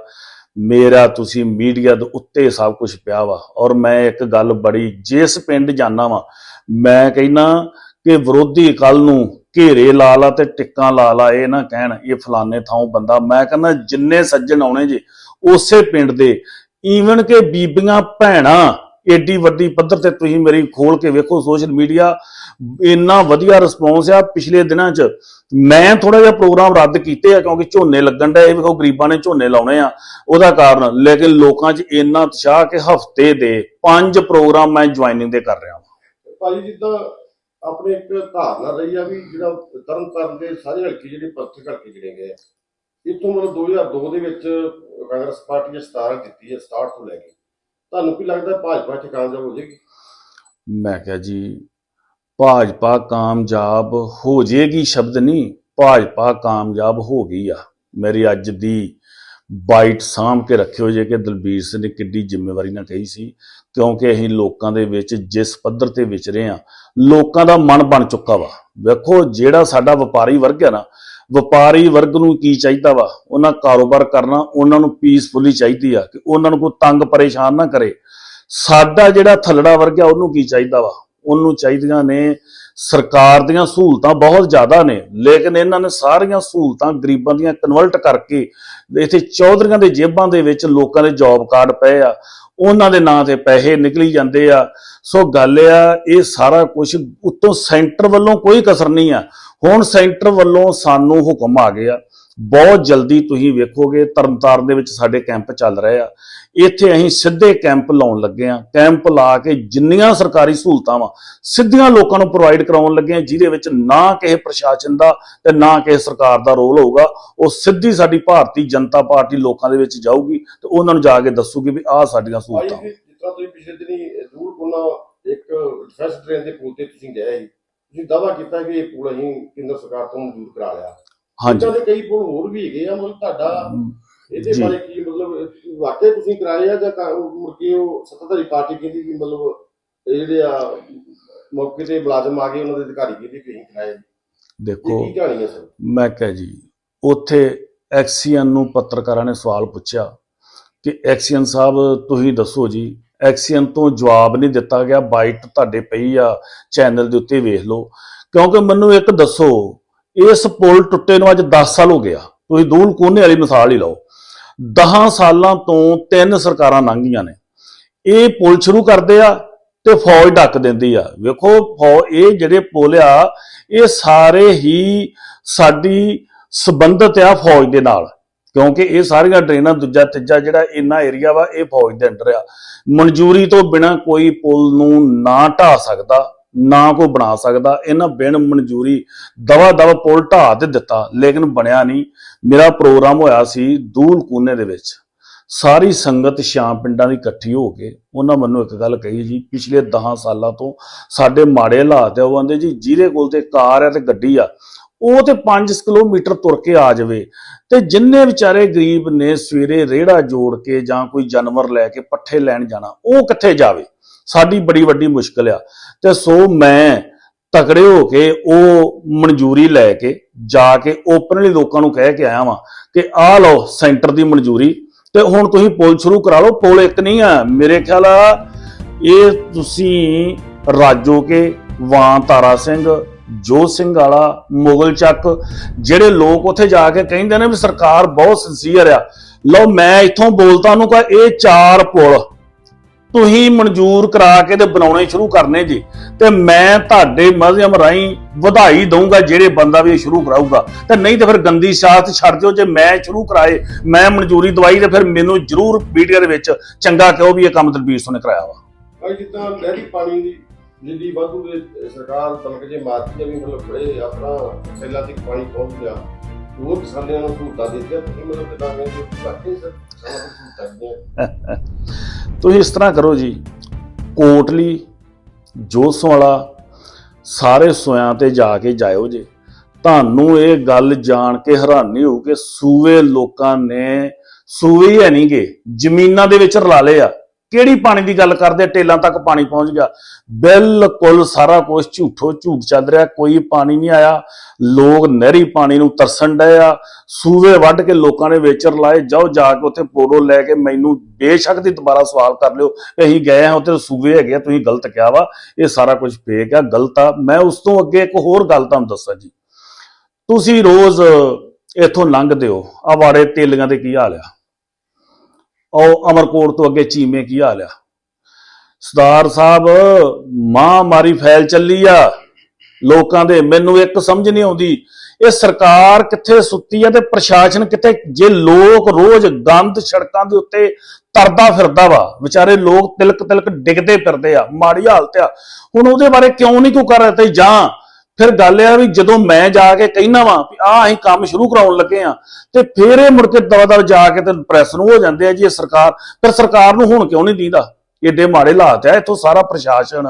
ਮੇਰਾ ਤੁਸੀਂ ਮੀਡੀਆ ਦੇ ਉੱਤੇ ਸਭ ਕੁਝ ਪਿਆ ਵਾ। ਔਰ ਮੈਂ ਇੱਕ ਗੱਲ ਬੜੀ ਜਿਸ ਪਿੰਡ ਜਾਣਾ ਵਾ ਮੈਂ ਕਹਿੰਨਾ ਕਿ ਵਿਰੋਧੀ ਕੱਲ ਨੂੰ ਘੇਰੇ ਲਾ ਲਾ ਤੇ ਟਿੱਕਾਂ ਲਾ ਲਾ, ਇਹ ਨਾ ਕਹਿਣ, ਇਹ ਫਲਾਣੇ ਥਾਂ ਬੰਦਾ। ਮੈਂ ਕਹਿੰਦਾ, ਜਿੰਨੇ ਸੱਜਣ ਆਉਣੇ ਜੇ, ਉਸੇ ਪਿੰਡ ਦੇ ਈਵਨ ਕਿ ਬੀਬੀਆਂ, ਭੈਣਾਂ, ਏਡੀ ਵੱਡੀ ਪੱਧਰ ਤੇ ਤੁਸੀਂ ਮੇਰੀ ਖੋਲ ਕੇ ਵੇਖੋ ਸੋਸ਼ਲ ਮੀਡੀਆ ਇੰਨਾ ਵਧੀਆ ਰਿਸਪੌਂਸ ਆ ਪਿਛਲੇ ਦਿਨਾਂ 'ਚ। ਮੈਂ ਥੋੜਾ ਜਿਹਾ ਪ੍ਰੋਗਰਾਮ ਰੱਦ ਕੀਤੇ ਆ, ਕਿਉਂਕਿ ਝੋਨੇ ਲੱਗਣ ਦਾ ਇਹ ਵੇਖੋ ਗਰੀਬਾਂ ਨੇ ਝੋਨੇ ਲਾਉਣੇ ਆ, ਉਹਦਾ ਕਾਰਨ। ਲੇਕਿਨ ਲੋਕਾਂ 'ਚ ਇੰਨਾ ਉਤਸ਼ਾਹ ਕਿ ਹਫ਼ਤੇ ਦੇ ਪੰਜ ਪ੍ਰੋਗਰਾਮ ਮੈਂ ਜੁਆਇਨਿੰਗ ਦੇ ਕਰ ਰਿਹਾ ਹਾਂ ਭਾਈ ਜਿੱਦਾਂ ਆਪਣੇ ਇੱਕ ਧਾਰਨਾ ਰਹੀ ਆ ਵੀ ਜਿਹੜਾ ਤਰਨ ਤਾਰਨ ਦੇ ਸਾਰੇ ਹਲਕੇ ਜਿਹੜੇ ਪੱਥਰ ਹਲਕੇ ਜਿਹੜੇ ਗਏ ਆ, ਇੱਥੋਂ ਮਤਲਬ 2002 ਦੇ ਵਿੱਚ ਕਾਂਗਰਸ ਪਾਰਟੀ ਨੇ 17 ਜਿੱਤੀ ਹੈ 67 ਤੋਂ ਲੈ ਕੇ। ਤੁਹਾਨੂੰ ਕੀ ਲੱਗਦਾ ਭਾਜਪਾ ਚ ਕਾਮਯਾਬ ਹੋ ਜਾਏਗੀ? ਮੈਂ ਕਿਹਾ ਜੀ, ਭਾਜਪਾ ਕਾਮਯਾਬ ਹੋ ਜਾਏਗੀ ਸ਼ਬਦ ਨਹੀਂ, ਭਾਜਪਾ ਕਾਮਯਾਬ ਹੋ ਗਈ ਆ। ਮੇਰੀ ਅੱਜ ਦੀ ਬਾਈਟ ਸਾਂਭ ਕੇ ਰੱਖਿਓ ਜੇ ਕਿ ਦਲਬੀਰ ਸਿੰਘ ਨੇ ਕਿੱਡੀ ਜ਼ਿੰਮੇਵਾਰੀ ਨਾਲ ਕਹੀ ਸੀ ਕਿਉਂਕਿ ਅਸੀਂ ਲੋਕਾਂ ਦੇ ਵਿੱਚ, ਜਿਸ ਪੱਧਰ ਤੇ ਵਿਚਰੇ ਆ ਲੋਕਾਂ ਦਾ ਮਨ ਬਣ ਚੁੱਕਾ ਵਾ। ਵੇਖੋ, ਜਿਹੜਾ ਸਾਡਾ ਵਪਾਰੀ ਵਰਗ ਹੈ ਨਾ, ਵਪਾਰੀ ਵਰਗ ਨੂੰ ਕੀ ਚਾਹੀਦਾ ਵਾ? ਉਹਨਾਂ ਕਾਰੋਬਾਰ ਕਰਨਾ, ਉਹਨਾਂ ਨੂੰ ਪੀਸਫੁਲੀ ਚਾਹੀਦੀ ਆ ਕਿ ਉਹਨਾਂ ਨੂੰ ਕੋਈ ਤੰਗ ਪਰੇਸ਼ਾਨ ਨਾ ਕਰੇ। ਸਾਡਾ ਜਿਹੜਾ ਥੱਲੜਾ ਵਰਗ ਆ, ਉਹਨੂੰ ਕੀ ਚਾਹੀਦਾ ਵਾ? ਉਹਨੂੰ ਚਾਹੀਦੀਆਂ ਨੇ। ਸਰਕਾਰ ਦੀਆਂ ਸਹੂਲਤਾਂ ਬਹੁਤ ਜ਼ਿਆਦਾ ਨੇ। ਲੇਕਿਨ ਇਹਨਾਂ ਨੇ ਸਾਰੀਆਂ ਸਹੂਲਤਾਂ ਗਰੀਬਾਂ ਦੀਆਂ ਕਨਵਰਟ ਕਰਕੇ ਇੱਥੇ ਚੌਧਰੀਆਂ ਦੇ ਜੇਬਾਂ ਦੇ ਵਿੱਚ ਲੋਕਾਂ ਦੇ ਜੌਬ ਕਾਰਡ ਪਏ ਆ। ਉਹਨਾਂ ਦੇ ਨਾਂ ਤੇ ਪੈਸੇ ਨਿਕਲੀ ਜਾਂਦੇ ਆ। ਸੋ ਗੱਲ ਆ, ਇਹ ਸਾਰਾ ਕੁਝ ਉੱਤੋਂ ਸੈਂਟਰ ਵੱਲੋਂ ਕੋਈ ਕਸਰ ਨਹੀਂ ਆ। ਹੁਣ ਸੈਂਟਰ ਵੱਲੋਂ ਸਾਨੂੰ ਹੁਕਮ ਆ ਗਿਆ। ਬਹੁਤ ਜਲਦੀ ਤੁਸੀਂ ਵੇਖੋਗੇ ਤਰਨਤਾਰਨ ਦੇ ਵਿੱਚ ਸਾਡੇ ਕੈਂਪ ਚੱਲ ਰਹੇ ਆ। ਇੱਥੇ ਅਸੀਂ ਸਿੱਧੇ ਕੈਂਪ ਲਾਉਣ ਲੱਗੇ ਆ। ਕੈਂਪ ਲਾ ਕੇ ਜਿੰਨੀਆਂ ਸਰਕਾਰੀ ਸਹੂਲਤਾਂ ਵਾ ਸਿੱਧੀਆਂ ਲੋਕਾਂ ਨੂੰ ਪ੍ਰੋਵਾਈਡ ਕਰਾਉਣ ਲੱਗੇ ਆ ਜਿਹਦੇ ਵਿੱਚ ਨਾ ਕਿਸੇ ਪ੍ਰਸ਼ਾਸਨ ਦਾ ਤੇ ਨਾ ਕਿਸੇ ਸਰਕਾਰ ਦਾ ਰੋਲ ਹੋਊਗਾ। ਉਹ ਸਿੱਧੀ ਸਾਡੀ ਭਾਰਤੀ ਜਨਤਾ ਪਾਰਟੀ ਲੋਕਾਂ ਦੇ ਵਿੱਚ ਜਾਊਗੀ ਤੇ ਉਹਨਾਂ ਨੂੰ ਜਾ ਕੇ ਦੱਸੂਗੀ ਵੀ ਆਹ ਸਾਡੀਆਂ ਸਹੂਲਤਾਂ ਜੀ, ਜਿਸ ਤਰ੍ਹਾਂ ਤੁਸੀਂ ਪਿਛਲੇ ਦਿਨੀ ਦੂਰ ਕੋਨਾ ਇੱਕ ਡਿਫੈਂਸ ਟ੍ਰੇਨ ਦੇ ਪੁਲ ਤੇ ਤੁਸੀਂ ਗਏ ਸੀ ਤੁਸੀਂ ਦਾਵਾ ਕੀਤਾ ਕਿ ਇਹ ਪੁਲ ਅਸੀਂ ਕੇਂਦਰ ਸਰਕਾਰ ਤੋਂ ਮਨਜ਼ੂਰ ਕਰਾ ਲਿਆ। ਹਾਂਜੀ। ਇੱਦਾਂ ਦੇ ਕਈ ਪੁਲ ਹੋਰ ਵੀ ਹੈਗੇ ਆ ਮਤਲਬ ਤੁਹਾਡਾ ਇਹਦੇ ਜੀ। ਬਾਰੇ ਕੀ ਮਤਲਬ ਵਾਕਿਆ ਤੁਸੀਂ ਕਰਾਏ ਆ ਜਾਂ ਉਹ ਮੁੜ ਕੇ ਉਹ ਸੱਤਾਧਾਰੀ ਪਾਰਟੀ ਕਹਿੰਦੀ ਕਿ ਮਤਲਬ ਇਹ ਜਿਹੜੇ ਆ ਮੌਕੇ ਤੇ ਮੁਲਾਜ਼ਮ ਆ ਗਏ ਉਹਨਾਂ ਦੇ ਅਧਿਕਾਰੀ ਕਹਿੰਦੇ ਕਿ ਅਸੀਂ ਕਰਾਏ। ਇਹ ਦੇਖੋ ਕੀ ਕਹਾਣੀ ਹੈ ਸਰ? ਮੈਂ ਕਿਹਾ ਜੀ ਉੱਥੇ ਐਕਸੀਅਨ ਨੂੰ ਪੱਤਰਕਾਰਾਂ ਨੇ ਸਵਾਲ ਪੁੱਛਿਆ ਕਿ ਐਕਸੀਅਨ ਸਾਹਿਬ ਤੁਸੀਂ ਦੱਸੋ ਜੀ ਐਕਸੀਅਨ ਤੋਂ ਜਵਾਬ ਨਹੀਂ ਦਿੱਤਾ ਗਿਆ ਬਾਈਟ ਤੁਹਾਡੇ ਪਈ ਆ ਚੈਨਲ ਦੇ ਉੱਤੇ ਵੇਖ ਲਓ। ਕਿਉਂਕਿ ਮੈਨੂੰ ਇੱਕ ਦੱਸੋ ਇਸ ਪੁਲ ਟੁੱਟੇ ਨੂੰ ਅੱਜ 10 ਸਾਲ ਹੋ ਗਿਆ ਤੁਸੀਂ ਦੂਲ ਕੋਨੇ ਵਾਲੀ ਮਿਸਾਲ ਹੀ ਲਓ। 10 ਸਾਲਾਂ ਤੋਂ ਤਿੰਨ ਸਰਕਾਰਾਂ ਲੰਘੀਆਂ ਨੇ। ਇਹ ਪੁਲ ਸ਼ੁਰੂ ਕਰਦੇ ਆ ਤੇ ਫੌਜ ਢੱਕ ਦਿੰਦੀ ਆ। ਵੇਖੋ ਫੌਜ ਇਹ ਜਿਹੜੇ ਪੁਲ ਆ, ਇਹ ਸਾਰੇ ਹੀ ਸਾਡੀ ਸੰਬੰਧਿਤ ਆ ਫੌਜ ਦੇ ਨਾਲ। ਕਿਉਂਕਿ ਇਹ ਸਾਰੀਆਂ ਡਰੇਨਾਂ, ਦੂਜਾ, ਤੀਜਾ ਜਿਹੜਾ ਇੰਨਾ ਏਰੀਆ ਵਾ, ਇਹ ਫੌਜ ਦੇ ਅੰਡਰ ਆ। ਮਨਜ਼ੂਰੀ ਤੋਂ ਬਿਨਾ ਕੋਈ ਪੁਲ ਨੂੰ ਨਾ ਢਾ ਸਕਦਾ। ਨਾ ਕੋਈ ਬਣਾ ਸਕਦਾ। ਇਹਨਾਂ ਬਿਨ ਮਨਜ਼ੂਰੀ ਦਵਾ ਦਵਾ ਪੁਲ ਢਾ ਤੇ ਦਿੱਤਾ, ਲੇਕਿਨ ਬਣਿਆ ਨਹੀਂ। ਮੇਰਾ ਪ੍ਰੋਗਰਾਮ ਹੋਇਆ ਸੀ ਦੂਲ ਕੂਨੇ ਦੇ ਵਿੱਚ। ਸਾਰੀ ਸੰਗਤ ਸ਼ਾਮ ਪਿੰਡਾਂ ਦੀ ਇਕੱਠੀ ਹੋ ਕੇ ਉਹਨਾਂ ਮੈਨੂੰ ਇੱਕ ਗੱਲ ਕਹੀ ਜੀ, ਪਿਛਲੇ 10 ਸਾਲਾਂ ਤੋਂ ਸਾਡੇ ਮਾੜੇ ਹਾਲਾਤ ਆ, ਉਹ ਕਹਿੰਦੇ ਜੀ, ਜਿਹਦੇ ਕੋਲ ਤੇ ਕਾਰ ਆ ਤੇ ਗੱਡੀ ਆ, ਉਹ ਤੇ 5 ਕਿਲੋਮੀਟਰ ਤੁਰ ਕੇ ਆ ਜਾਵੇ। ਤੇ ਜਿੰਨੇ ਵਿਚਾਰੇ ਗਰੀਬ ਨੇ ਸਵੇਰੇ ਰੇੜਾ ਜੋੜ ਕੇ ਜਾਂ ਕੋਈ ਜਾਨਵਰ ਲੈ ਕੇ ਪੱਠੇ ਲੈਣ ਜਾਣਾ, ਉਹ ਕਿੱਥੇ ਜਾਵੇ? ਸਾਡੀ ਬੜੀ ਵੱਡੀ ਮੁਸ਼ਕਲ ਆ। ਤੇ ਸੋ ਮੈਂ ਤਕੜੇ ਹੋ ਕੇ ਉਹ ਮਨਜ਼ੂਰੀ ਲੈ ਕੇ, ਜਾ ਕੇ ਓਪਨਲੀ ਲੋਕਾਂ ਨੂੰ ਕਹਿ ਕੇ ਆਇਆ ਵਾਂ ਕਿ ਆਹ ਲਓ ਸੈਂਟਰ ਦੀ ਮਨਜ਼ੂਰੀ। ਤੇ ਹੁਣ ਤੁਸੀਂ ਪੁਲ ਸ਼ੁਰੂ ਕਰਾ ਲਓ, ਪੁਲ ਇੱਕ ਨਹੀਂ ਆ। ਮੇਰੇ ਖਿਆਲ ਆ, ਇਹ ਤੁਸੀਂ ਰਾਜੋ ਕੇ ਵਾਂ ਤਾਰਾ ਸਿੰਘ ਜੋਤ ਸਿੰਘ ਵਾਲਾ ਮੁਗਲ ਚੱਕ, ਜਿਹੜੇ ਲੋਕ ਉੱਥੇ ਜਾ ਕੇ ਕਹਿੰਦੇ ਨੇ ਵੀ ਸਰਕਾਰ ਬਹੁਤ ਸਿੰਸੀਅਰ ਆ। ਲਓ ਮੈਂ ਇੱਥੋਂ ਬੋਲਤਾ ਉਹਨੂੰ ਕਹਾ ਇਹ ਚਾਰ ਪੁਲ। ਤੁਸੀਂ ਮਨਜ਼ੂਰ ਕਰਾ ਕੇ ਤੇ ਬਣਾਉਣੇ ਸ਼ੁਰੂ ਕਰਨੇ ਜੀ। ਤੇ ਮੈਂ ਤੁਹਾਡੇ ਮਾਧਿਅਮ ਰਾਹੀਂ ਵਧਾਈ ਦਊਂਗਾ ਜਿਹੜੇ ਬੰਦਾ ਵੀ ਇਹ ਸ਼ੁਰੂ ਕਰਾਊਗਾ। ਤੇ ਨਹੀਂ ਤੇ ਫਿਰ ਗੰਦੀ ਸਾਥ ਛੱਡ ਦਿਓ ਜੇ ਮੈਂ ਸ਼ੁਰੂ ਕਰਾਏ ਮੈਂ ਮਨਜ਼ੂਰੀ ਦਵਾਈ ਤੇ ਫਿਰ ਮੈਨੂੰ ਜ਼ਰੂਰ ਮੀਡੀਆ ਦੇ ਵਿੱਚ ਚੰਗਾ ਕਹੋ ਵੀ ਇਹ ਕੰਮ ਦਲਬੀਰ ਸਿੰਘ ਨੇ ਕਰਾਇਆ ਵਾ। ਭਾਈ ਜਿੱਦਾਂ ਨਹਿਰੀ ਪਾਣੀ ਦੀ ਜਿੱਦੀ ਵਾਧੂ ਦੇ ਸਰਕਾਰ ਤਲਕ ਜੇ ਮਾਰਦੀ ਆ ਵੀ ਮਤਲਬ ਇਹ ਆਪਣਾ ਸੈਲਾ ਤੱਕ ਪਾਣੀ ਪਹੁੰਚ ਗਿਆ ਹੋਰ ਕਿਸਾਨਾਂ ਨੂੰ ਸਹੂਲਤਾਂ ਦਿੱਤੀਆਂ ਤੁਸੀਂ ਮਤਲਬ ਕਿਦਾਂ ਕਹਿੰਦੇ ਬਾਕੀ ਸਰ ਕਿਸਾਨਾਂ ਨੂੰ ਸਹੂਲਤਾਂ ਦਿੱਤੀਆਂ ਤੁਸੀਂ ਇਸ ਤਰ੍ਹਾਂ ਕਰੋ ਜੀ, ਕੋਟਲੀ ਜੋਸੋਂ ਵਾਲਾ ਸਾਰੇ ਸੋਇਆਂ ਤੇ ਜਾ ਕੇ ਜਾਇਓ ਜੇ। ਤੁਹਾਨੂੰ ਇਹ ਗੱਲ ਜਾਣ ਕੇ ਹੈਰਾਨੀ ਹੋਊ ਕਿ ਸੂਏ ਲੋਕਾਂ ਨੇ, ਸੂਏ ਹੀ ਹੈ ਨਹੀਂਗੇ ਜ਼ਮੀਨਾਂ ਦੇ ਵਿੱਚ ਰਲਾ ਲਏ ਆ। ਕਿਹੜੀ ਪਾਣੀ ਦੀ ਗੱਲ ਕਰਦੇ, ਟੇਲਾਂ ਤੱਕ ਪਾਣੀ ਪਹੁੰਚ ਗਿਆ। ਬਿਲਕੁਲ ਸਾਰਾ ਕੁਝ ਝੂਠੋ ਝੂਠ ਚੱਲ ਰਿਹਾ, ਕੋਈ ਪਾਣੀ ਨਹੀਂ ਆਇਆ। ਲੋਕ ਨਹਿਰੀ ਪਾਣੀ ਨੂੰ ਤਰਸਣ ਡਏ ਆ। ਸੂਵੇ ਵੱਢ ਕੇ ਲੋਕਾਂ ਨੇ ਵੇਚਰ ਲਾਏ। ਜਾਓ ਜਾ ਕੇ ਉੱਥੇ ਪੋਰੋ ਲੈ ਕੇ ਮੈਨੂੰ ਬੇਸ਼ੱਕ ਦੀ ਦੁਬਾਰਾ ਸਵਾਲ ਕਰ ਲਿਓ ਵੀ ਅਸੀਂ ਗਏ ਹਾਂ ਉੱਥੇ ਸੂਵੇ ਹੈਗੇ ਆ, ਤੁਸੀਂ ਗਲਤ ਕਿਹਾ ਵਾ। ਇਹ ਸਾਰਾ ਕੁਝ ਫੇਕ ਆ, ਗਲਤ ਆ। ਮੈਂ ਉਸ ਤੋਂ ਅੱਗੇ ਇੱਕ ਹੋਰ ਗੱਲ ਤੁਹਾਨੂੰ ਦੱਸਾਂ ਜੀ। ਤੁਸੀਂ ਰੋਜ਼ ਇੱਥੋਂ ਲੰਘਦੇ ਹੋ। ਆਵਾੜੇ ਤੇਲੀਆਂ ਦੇ ਕੀ ਹਾਲ ਆ? ਉਹ ਅਮਰਕੋਟ ਤੋਂ ਅੱਗੇ ਚੀਮੇ ਕੀ ਹਾਲ ਆ? ਸਰਦਾਰ ਸਾਹਿਬ ਮਹਾਂਮਾਰੀ ਫੈਲ ਚੱਲੀ ਆ। ਲੋਕਾਂ ਦੇ ਮੈਨੂੰ ਇੱਕ ਸਮਝ ਨਹੀਂ ਆਉਂਦੀ। ਇਹ ਸਰਕਾਰ ਕਿੱਥੇ ਸੁੱਤੀ ਆ ਤੇ ਪ੍ਰਸ਼ਾਸਨ ਕਿੱਥੇ? ਜੇ ਲੋਕ ਰੋਜ਼ ਗੰਦ ਸੜਕਾਂ ਦੇ ਉੱਤੇ ਤਰਦਾ ਫਿਰਦਾ ਵਾ, ਵਿਚਾਰੇ ਲੋਕ ਤਿਲਕ ਤਿਲਕ ਡਿੱਗਦੇ ਫਿਰਦੇ ਆ, ਮਾੜੀ ਹਾਲਤ ਆ। ਹੁਣ ਉਹਦੇ ਬਾਰੇ ਕਿਉਂ ਨਹੀਂ ਕੋਈ ਕਰ ਰਿਹਾ ਤੇ ਜਾਂ? ਫਿਰ ਗੱਲ ਇਹ ਆ ਵੀ ਜਦੋਂ ਮੈਂ ਜਾ ਕੇ ਕਹਿਣਾ ਵਾਂ ਵੀ ਆਹ ਅਸੀਂ ਕੰਮ ਸ਼ੁਰੂ ਕਰਾਉਣ ਲੱਗੇ ਆ, ਤੇ ਫਿਰ ਇਹ ਮੁੜ ਕੇ ਦਵਾ ਦਵ ਜਾ ਕੇ ਤੇ ਪ੍ਰੈਸ ਨੂੰ ਹੋ ਜਾਂਦੇ ਆ ਜੀ, ਇਹ ਸਰਕਾਰ ਫਿਰ ਸਰਕਾਰ ਨੂੰ ਹੁਣ ਕਿਉਂ ਨਹੀਂ ਦੀਂਦਾ? ਏਡੇ ਮਾੜੇ ਹਾਲਾਤ ਆ, ਇੱਥੋਂ ਸਾਰਾ ਪ੍ਰਸ਼ਾਸਨ,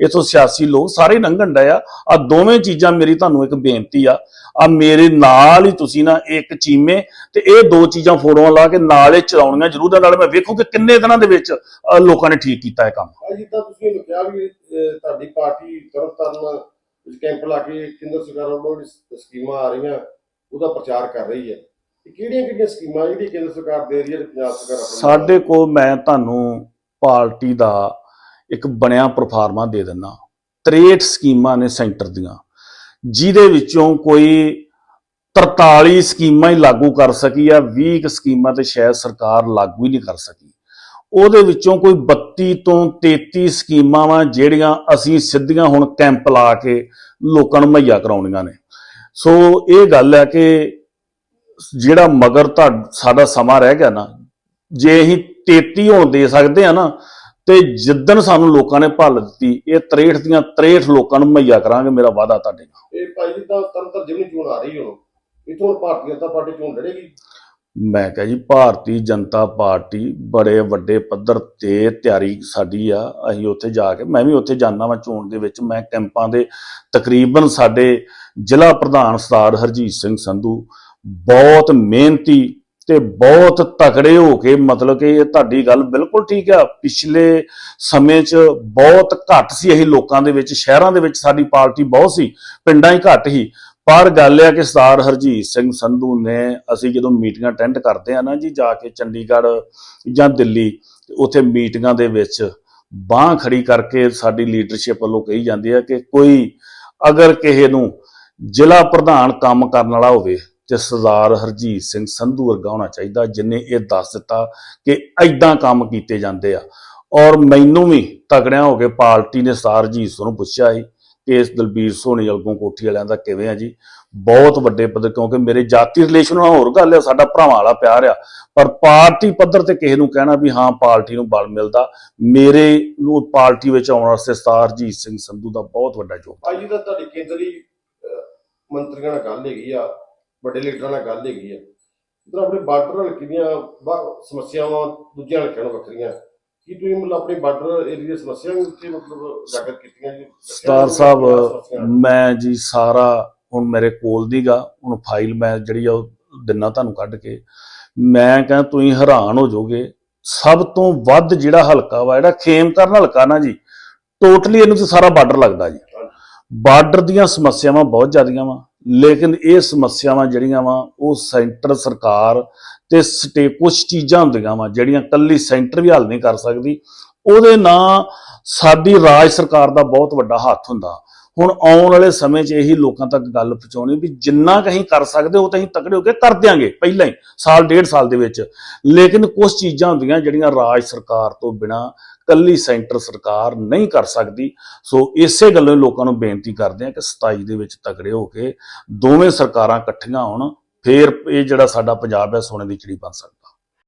ਇੱਥੋਂ ਸਿਆਸੀ ਲੋਕ ਸਾਰੇ ਲੰਘਣ ਡਏ ਆ। ਆ ਦੋਵੇਂ ਚੀਜ਼ਾਂ ਮੇਰੀ ਤੁਹਾਨੂੰ ਇੱਕ ਬੇਨਤੀ ਆ। ਆ ਮੇਰੇ ਨਾਲ ਹੀ ਤੁਸੀਂ ਨਾ ਇੱਕ ਚੀਮੇ ਤੇ ਇਹ ਦੋ ਚੀਜ਼ਾਂ ਫੋਟੋਆਂ ਲਾ ਕੇ ਨਾਲ ਇਹ ਚਲਾਉਣੀਆਂ ਜ਼ਰੂਰ ਨਾਲ ਮੈਂ ਵੇਖੂ ਕਿ ਕਿੰਨੇ ਦਿਨਾਂ ਦੇ ਵਿੱਚ ਲੋਕਾਂ ਨੇ ਠੀਕ ਕੀਤਾ ਇਹ ਕੰਮ। ਜਿੱਦਾਂ ਤੁਸੀਂ ਇਹਨੂੰ ਕਿਹਾ ਵੀ ਤੁਹਾਡੀ ਪਾਰਟੀ ਤਰਨਤਾਰਨ ਵਿੱਚ ਕੈਂਪ ਲਾ ਕੇ ਕੇਂਦਰ ਸਰਕਾਰ ਵੱਲੋਂ ਜਿਹੜੀ ਸਕੀਮਾਂ ਆ ਰਹੀਆਂ, ਉਹਦਾ ਪ੍ਰਚਾਰ ਕਰ ਰਹੀ ਹੈ। ਇਹ ਕਿਹੜੀਆਂ ਕਿਹੜੀਆਂ ਸਕੀਮਾਂ ਜਿਹੜੀ ਕੇਂਦਰ ਸਰਕਾਰ ਦੇ ਰਹੀ ਹੈ ਪੰਜਾਬ ਸਰਕਾਰ ਆਪਣੀ ਸਾਡੇ ਕੋਲ ਮੈਂ ਤੁਹਾਨੂੰ ਪਾਰਟੀ ਦਾ ਇੱਕ ਬਣਿਆ ਪਰਫਾਰਮਾ ਦੇ ਦਿੰਦਾ। 63 ਸਕੀਮਾਂ ਨੇ ਸੈਂਟਰ ਦੀਆਂ। ਜਿਹਦੇ ਵਿੱਚੋਂ ਕੋਈ 43 ਸਕੀਮਾਂ ਹੀ ਲਾਗੂ ਕਰ ਸਕੀ ਆ 20 ਸਕੀਮਾਂ ਤੇ ਸ਼ਾਇਦ ਸਰਕਾਰ ਲਾਗੂ ਹੀ ਨਹੀਂ ਕਰ ਸਕੀ। ਉਹਦੇ ਵਿੱਚੋਂ ਕੋਈ 32 ਤੋਂ 33 ਸਕੀਮਾਂ ਵਾ ਜਿਹੜੀਆਂ ਅਸੀਂ ਸਿੱਧੀਆਂ ਹੁਣ ਕੈਂਪ ਲਾ ਕੇ ਲੋਕਾਂ ਨੂੰ ਮੁਹੱਈਆ ਕਰਾਉਣੀਆਂ ਨੇ। ਸੋ ਇਹ ਗੱਲ ਹੈ ਕਿ ਜਿਹੜਾ ਮਗਰ ਸਾਡਾ ਸਮਾਂ ਰਹਿ ਗਿਆ ਨਾ, ਜੇ ਅਸੀਂ 33 ਹੋਣ ਦੇ ਸਕਦੇ ਆ ਨਾ, ਤੇ ਜਿੱਦਣ ਸਾਨੂੰ ਲੋਕਾਂ ਨੇ ਭੱਲ ਦਿੱਤੀ, ਇਹ 63 ਦੀਆਂ 63 ਲੋਕਾਂ ਨੂੰ ਮੁਹੱਈਆ ਕਰਾਂਗੇ, ਮੇਰਾ ਵਾਅਦਾ ਤੁਹਾਡੇ ਨਾਲ। ਇਹ ਭਾਈ ਜੀ ਤਾਂ ਤਰਨਤਾਰਨ ਜਿਮਨੀ ਚੋਣ ਆ ਰਹੀ ਹੁਣ, ਇਥੋਂ ਭਾਰਤੀ ਜਨਤਾ ਪਾਰਟੀ ਚੋਣ ਲੜੇਗੀ। ਮੈਂ ਕਿਹਾ ਜੀ, ਭਾਰਤੀ ਜਨਤਾ ਪਾਰਟੀ ਬੜੇ ਵੱਡੇ ਪੱਧਰ ਤੇ ਤਿਆਰੀ ਸਾਡੀ ਆ, ਅਸੀਂ ਉੱਥੇ ਜਾ ਕੇ, ਮੈਂ ਵੀ ਉੱਥੇ ਜਾਂਦਾ ਵਾਂ ਚੋਣ ਦੇ ਵਿੱਚ, ਮੈਂ ਕੈਂਪਾਂ ਦੇ ਤਕਰੀਬਨ ਸਾਡੇ ਜ਼ਿਲ੍ਹਾ ਪ੍ਰਧਾਨ ਸਰਦਾਰ ਹਰਜੀਤ ਸਿੰਘ ਸੰਧੂ ਬਹੁਤ ਮਿਹਨਤੀ ਤੇ ਬਹੁਤ ਤਕੜੇ ਹੋ ਕੇ, ਮਤਲਬ ਕਿ ਇਹ ਤੁਹਾਡੀ ਗੱਲ ਬਿਲਕੁਲ ਠੀਕ ਆ, ਪਿਛਲੇ ਸਮੇਂ 'ਚ ਬਹੁਤ ਘੱਟ ਸੀ ਇਹ ਲੋਕਾਂ ਦੇ ਵਿੱਚ, ਸ਼ਹਿਰਾਂ ਦੇ ਵਿੱਚ ਸਾਡੀ ਪਾਰਟੀ ਬਹੁਤ ਸੀ, ਪਿੰਡਾਂ 'ਹੀ ਘੱਟ ਸੀ ਪਰ ਗੱਲ ਆ ਕਿ ਸਰਦਾਰ ਹਰਜੀਤ ਸਿੰਘ ਸੰਧੂ ਨੇ ਅਸੀਂ ਜਦੋਂ ਮੀਟਿੰਗਾਂ ਅਟੈਂਡ ਕਰਦੇ ਆ ਨਾ ਜੀ, ਜਾ ਕੇ ਚੰਡੀਗੜ੍ਹ ਜਾਂ ਦਿੱਲੀ ਉੱਥੇ ਮੀਟਿੰਗਾਂ ਦੇ ਵਿੱਚ ਬਾਹ ਖੜੀ ਕਰਕੇ ਸਾਡੀ ਲੀਡਰਸ਼ਿਪ ਵੱਲੋਂ ਕਹੀ ਜਾਂਦੀ ਹੈ ਕਿ ਕੋਈ ਅਗਰ ਕਿਸੇ ਨੂੰ ਜ਼ਿਲ੍ਹਾ ਪ੍ਰਧਾਨ ਕੰਮ ਕਰਨ ਵਾਲਾ ਹੋਵੇ, ਤੇ ਸਰਦਾਰ ਹਰਜੀਤ ਸਿੰਘ ਸੰਧੂ ਵਰਗਾ ਹੋਣਾ ਚਾਹੀਦਾ, ਜਿਨੇ ਇਹ ਦੱਸ ਦਿੱਤਾ ਕਿ ਐਦਾਂ ਕੰਮ ਕੀਤੇ ਜਾਂਦੇ ਆ। ਔਰ ਮੈਨੂੰ ਵੀ ਤਗੜਿਆਂ ਹੋ ਕੇ ਪਾਰਟੀ ਨੇ ਸਰਦਾਰ ਹਰਜੀਤ ਸਿੰਘ ਨੂੰ ਪੁੱਛਿਆ ਸੀ ਕਿ ਦਲਬੀਰ ਸੋਹਣੀ ਅਲਗੋਂ ਕੋਠੀ ਵਾਲਿਆਂ ਦਾ ਕਿਵੇਂ ਆ ਜੀ? ਬਹੁਤ ਵੱਡੇ ਪੱਧਰ, ਕਿਉਂਕਿ ਮੇਰੇ ਜਾਤੀ ਰਿਲੇਸ਼ਨ ਨਾਲ ਹੋਰ ਗੱਲ ਹੈ ਸਾਡਾ ਭਰਾਵਾਂ ਵਾਲਾ ਪਿਆਰ ਆ। ਪਰ ਪਾਰਟੀ ਪੱਧਰ ਤੇ ਕਿਸੇ ਨੂੰ ਕਹਿਣਾ ਵੀ ਹਾਂ, ਪਾਰਟੀ ਨੂੰ ਬਲ ਮਿਲਦਾ। ਮੇਰੇ ਨੂੰ ਪਾਰਟੀ ਵਿੱਚ ਆਉਣ ਵਾਸਤੇ ਸਰਦਾਰ ਸਿੰਘ ਸੰਧੂ ਦਾ ਬਹੁਤ ਵੱਡਾ ਯੋਗਦਾਨ ਭਾਈ ਤਾਂ ਤੁਹਾਡੀ ਕੇਂਦਰੀ ਮੰਤਰੀਆਂ ਨਾਲ ਗੱਲ ਹੈਗੀ ਆ, ਵੱਡੇ ਲੀਡਰਾਂ ਨਾਲ ਗੱਲ ਹੈਗੀ ਆ। ਇਧਰ ਆਪਣੇ ਬਾਰਡਰ ਹਲਕੇ ਦੀਆਂ ਸਮੱਸਿਆਵਾਂ ਦੂਜਿਆਂ ਹਲਕਿਆਂ ਨਾਲੋਂ ਵੱਖਰੀਆਂ। ਕੀ ਤੁਸੀਂ ਮਤਲਬ ਆਪਣੀ ਬਾਰਡਰ ਏਰੀਆ ਦੀਆਂ ਸਮੱਸਿਆਵਾਂ ਉੱਤੇ ਮਤਲਬ ਉਜਾਗਰ ਕੀਤੀਆਂ ਜੀ? ਸਰਦਾਰ ਸਾਹਿਬ ਮੈਂ ਜੀ ਸਾਰਾ ਹੁਣ ਮੇਰੇ ਕੋਲ ਦੀਗਾ ਹੁਣ ਫਾਈਲ ਮੈਂ ਜਿਹੜੀ ਆ ਉਹ ਦਿਨਾ ਤੁਹਾਨੂੰ ਕੱਢ ਕੇ। ਮੈਂ ਕਹਿੰਦਾ ਤੁਸੀਂ ਹੈਰਾਨ ਹੋ ਜਾਓਗੇ। ਸਭ ਤੋਂ ਵੱਧ ਜਿਹੜਾ ਹਲਕਾ ਵਾ ਜਿਹੜਾ ਖੇਮ ਕਰਨ ਹਲਕਾ ਨਾ ਜੀ ਟੋਟਲੀ ਇਹਨੂੰ ਤੇ ਸਾਰਾ ਬਾਰਡਰ ਲੱਗਦਾ ਜੀ। ਬਾਰਡਰ ਦੀਆਂ ਸਮੱਸਿਆਵਾਂ ਬਹੁਤ ਜ਼ਿਆਦੀਆਂ ਵਾ। ਲੇਕਿਨ ਇਹ ਸਮੱਸਿਆਵਾਂ ਜਿਹੜੀਆਂ ਵਾ, ਉਹ ਸੈਂਟਰ ਸਰਕਾਰ ਤੇ ਸਟੇ ਕੁਝ ਚੀਜ਼ਾਂ ਹੁੰਦੀਆਂ ਵਾ, ਜਿਹੜੀਆਂ ਕੱਲੀ ਸੈਂਟਰ ਵੀ ਹੱਲ ਨਹੀਂ ਕਰ ਸਕਦੀ, ਉਹਦੇ ਨਾਲ ਸਾਡੀ ਰਾਜ ਸਰਕਾਰ ਦਾ ਬਹੁਤ ਵੱਡਾ ਹੱਥ ਹੁੰਦਾ। ਹੁਣ ਆਉਣ ਵਾਲੇ ਸਮੇਂ 'ਚ ਇਹੀ ਲੋਕਾਂ ਤੱਕ ਗੱਲ ਪਹੁੰਚਾਉਣੀ ਵੀ ਜਿੰਨਾ ਕੁ ਅਸੀਂ ਕਰ ਸਕਦੇ ਉਹ ਤਾਂ ਅਸੀਂ ਤਕੜੇ ਹੋ ਕੇ ਕਰ ਦਿਆਂਗੇ, ਪਹਿਲਾਂ ਹੀ, ਸਾਲ, ਡੇਢ ਸਾਲ ਦੇ ਵਿੱਚ। ਲੇਕਿਨ ਕੁਝ ਚੀਜ਼ਾਂ ਹੁੰਦੀਆਂ ਜਿਹੜੀਆਂ ਰਾਜ ਸਰਕਾਰ ਤੋਂ ਬਿਨਾ ਕੱਲੀ ਸੈਂਟਰ ਸਰਕਾਰ ਨਹੀਂ ਕਰ ਸਕਦੀ। ਸੋ ਇਸੇ ਗੱਲੋਂ ਲੋਕਾਂ ਨੂੰ ਬੇਨਤੀ ਕਰਦੇ ਆ ਕਿ 27 ਦੇ ਵਿੱਚ ਤਕੜੇ ਹੋ ਕੇ ਦੋਵੇਂ ਸਰਕਾਰਾਂ ਇਕੱਠੀਆਂ ਹੋਣ, ਫੇਰ ਇਹ ਜਿਹੜਾ ਸਾਡਾ ਪੰਜਾਬ ਹੈ ਸੋਨੇ ਦੀ ਚਿੜੀ ਬਣ ਸਕਦਾ।